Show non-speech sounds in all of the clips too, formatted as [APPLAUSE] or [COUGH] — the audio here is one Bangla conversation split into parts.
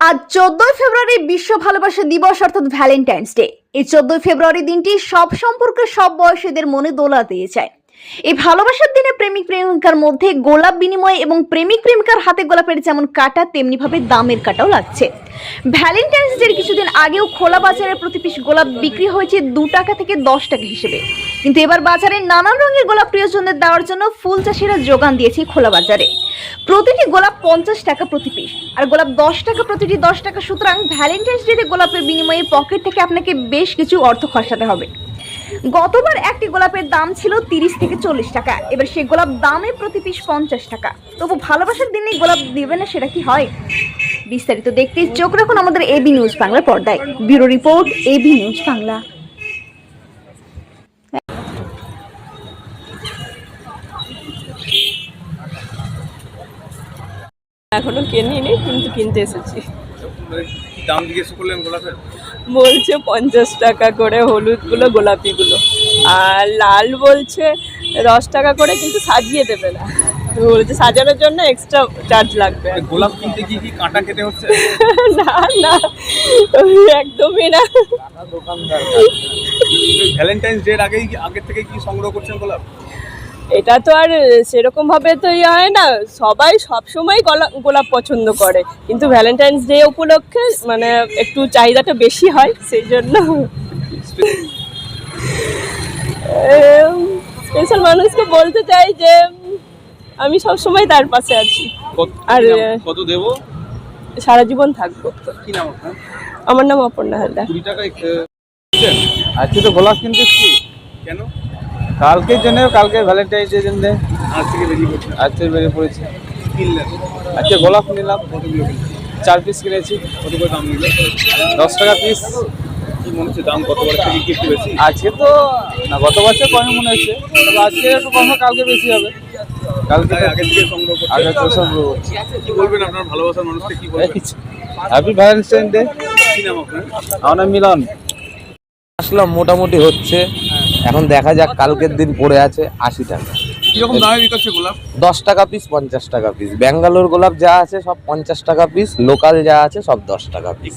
আজ চোদ্দই ফেব্রুয়ারি বিশ্ব ভালোবাসা দিবস, অর্থাৎ ভ্যালেন্টাইন্স ডে এই চোদ্দই ফেব্রুয়ারি দিনটি সব সম্পর্কে সব বয়সীদের মনে দোলা দিয়ে যায়। এই ভালোবাসার দিনে প্রেমিক প্রেমিকার মধ্যে গোলাপ বিনিময় এবং প্রেমিক প্রেমিকার হাতে গোলাপের যেমন কাটা তেমনি ভাবে দামের কাটাও লাগছে। ভ্যালেন্টাইন্স ডের কিছুদিন আগেও খোলা বাজারে প্রতি পিস গোলাপ বিক্রি হয়েছে দু টাকা থেকে দশ টাকা হিসেবে। কিন্তু এবার বাজারে নানান রঙের গোলাপ প্রিয়জনদের দেওয়ার জন্য ফুল চাষিরা যোগান দিয়েছে খোলা বাজারে। প্রতিটি গোলাপ পঞ্চাশ টাকা প্রতি পিস। আর গোলাপ দশ টাকা প্রতিটি দশ টাকা, সুতরাং ভ্যালেন্টাইন্স ডেতে গোলাপের বিনিময়ে পকেট থেকে আপনাকে বেশ কিছু অর্থ খসাতে হবে। গতবার একটি গোলাপের দাম ছিল তিরিশ থেকে চল্লিশ টাকা। এবার সেই গোলাপ দামে প্রতি পিস পঞ্চাশ টাকা। তবু ভালোবাসার দিনে গোলাপ দেবে না সেটা কি হয়? বিস্তারিত দেখতে চোখ রাখুন আমাদের এবি নিউজ বাংলা পর্দায়। Bureau report AB news Bangla. এখনও কিনিনি কিন্তু কিনতে এসেছি। দাম জিজ্ঞেস করলেন গোলাপের? বলছে পঞ্চাশ টাকা করে হলুদগুলো গোলাপিগুলো। আর লাল বলছে দশ টাকা করে কিন্তু সাজিয়ে দেবে না। বলছে সাজানোর জন্য এক্সট্রা চার্জ লাগবে। গোলাপ কিনতে কি কি কাঁটা খেতে হচ্ছে? [LAUGHS] না না। একদমই না। ভ্যালেন্টাইন্স ডের আগেই আগের থেকে কি সংগ্রহ করছেন গোলাপ? এটা তো আর সেরকম ভাবে তো ইয়ে হয় না। সবাই সব সময় গোলাপ গোলাপ পছন্দ করে। কিন্তু ভ্যালেন্টাইন্স ডে উপলক্ষে মানে একটু চাহিদাটা বেশি হয় সেই জন্য। স্পেশাল মানুষকে বলতে চাই যে আমি সব সময় তার পাশে আছি। আর, কত দেবো? সারা জীবন থাকব। কি নাম আপনার? আমার নাম অপর্ণা হালদার। আজকে তো গোলাপ কিনতে কেন? কালকের জন্য কালকে ভ্যালেন্টাইন্স ডে জন্য? আজ থেকে বেরিয়ে পড়ছেন আজকে বেরিয়ে পড়েছি। আজকে গোলাপ নিলাম। চার পিস কিনেছি। কত করে দাম নিল দশ টাকা পিস কি মনে হচ্ছে দাম গতবার থেকে কি একটু বেশি? আজকে তো না গত বছর কমে মনে হচ্ছে। তবে আজকে একটু কম কালকে বেশি হবে। কালকে আগের থেকে সংগ্রহ আগে করছেন তো সব রয়েছে। কি বলবেন আপনার ভালোবাসার মানুষকে? কি বলবেন? হ্যাপি ভ্যালেন্টাইন ডে কি নাম আপনার? আমার নাম মিলন। আসলাম মোটামুটি হচ্ছে। এখন দেখা যাক কালকের দিন পড়ে আছে আশি টাকা। কীরকম দামে বিকাচ্ছে গোলাপ? দশ টাকা পিস পঞ্চাশ টাকা পিস ব্যাঙ্গালোর গোলাপ যা আছে সব পঞ্চাশ টাকা পিস লোকাল যা আছে সব দশ টাকা পিস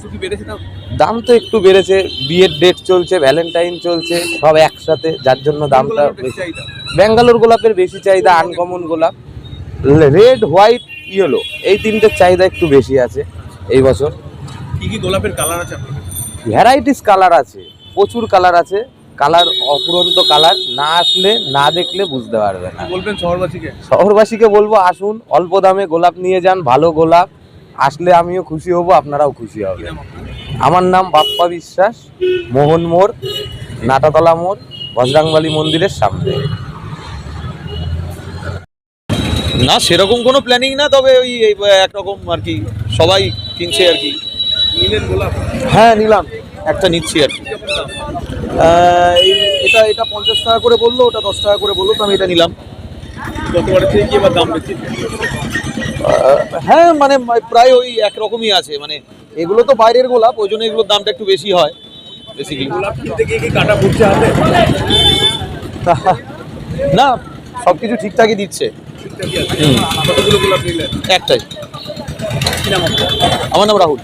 দাম? তো একটু বেড়েছে। বিয়ের ডেট চলছে ভ্যালেন্টাইন চলছে সব একসাথে। যার জন্য দামটা বেশি ব্যাঙ্গালোর গোলাপের বেশি চাহিদা আনকমন গোলাপ। রেড হোয়াইট ইয়েলো এই তিনটের চাহিদা একটু বেশি আছে এই বছর। কি কি গোলাপের কালার আছে ভ্যারাইটিস কালার আছে। প্রচুর কালার আছে। কালার অপুরন্ত কালার না আসলে না দেখলে বুঝতে পারবে না। বলবেন শহরবাসীকে? শহরবাসীকে বলব আসুন অল্প দামে গোলাপ নিয়ে যান ভালো গোলাপ। আসলে আমিও খুশি হব আপনারাও খুশি আপনার আমার নাম বাপ্পা বিশ্বাস মোহন মোড় নাটাতলা মোড় বজরাংবালি মন্দিরের সামনে। না সেরকম কোনো প্ল্যানিং না তবে ওই একরকম আর কি সবাই কিনছে আর কি। নিলেন গোলাপ? হ্যাঁ নিলাম। একটা নিচ্ছি আর কি। এই- এটা এটা পঞ্চাশ টাকা করে বলল ওটা দশ টাকা করে বলল তো আমি এটা নিলাম। গতবারের থেকে কি এবার দাম বেশি? হ্যাঁ মানে প্রায় ওই একরকমই আছে। মানে এগুলো তো বাইরের গোলাপ ওই জন্য এগুলোর দামটা একটু বেশি হয় বেসিক্যালি গোলাপ কিনতে গিয়ে কি কাটা পড়ছে হাতে? [LAUGHS] না সব কিছু ঠিকঠাকই দিচ্ছে একটাই। আমার নাম রাহুল।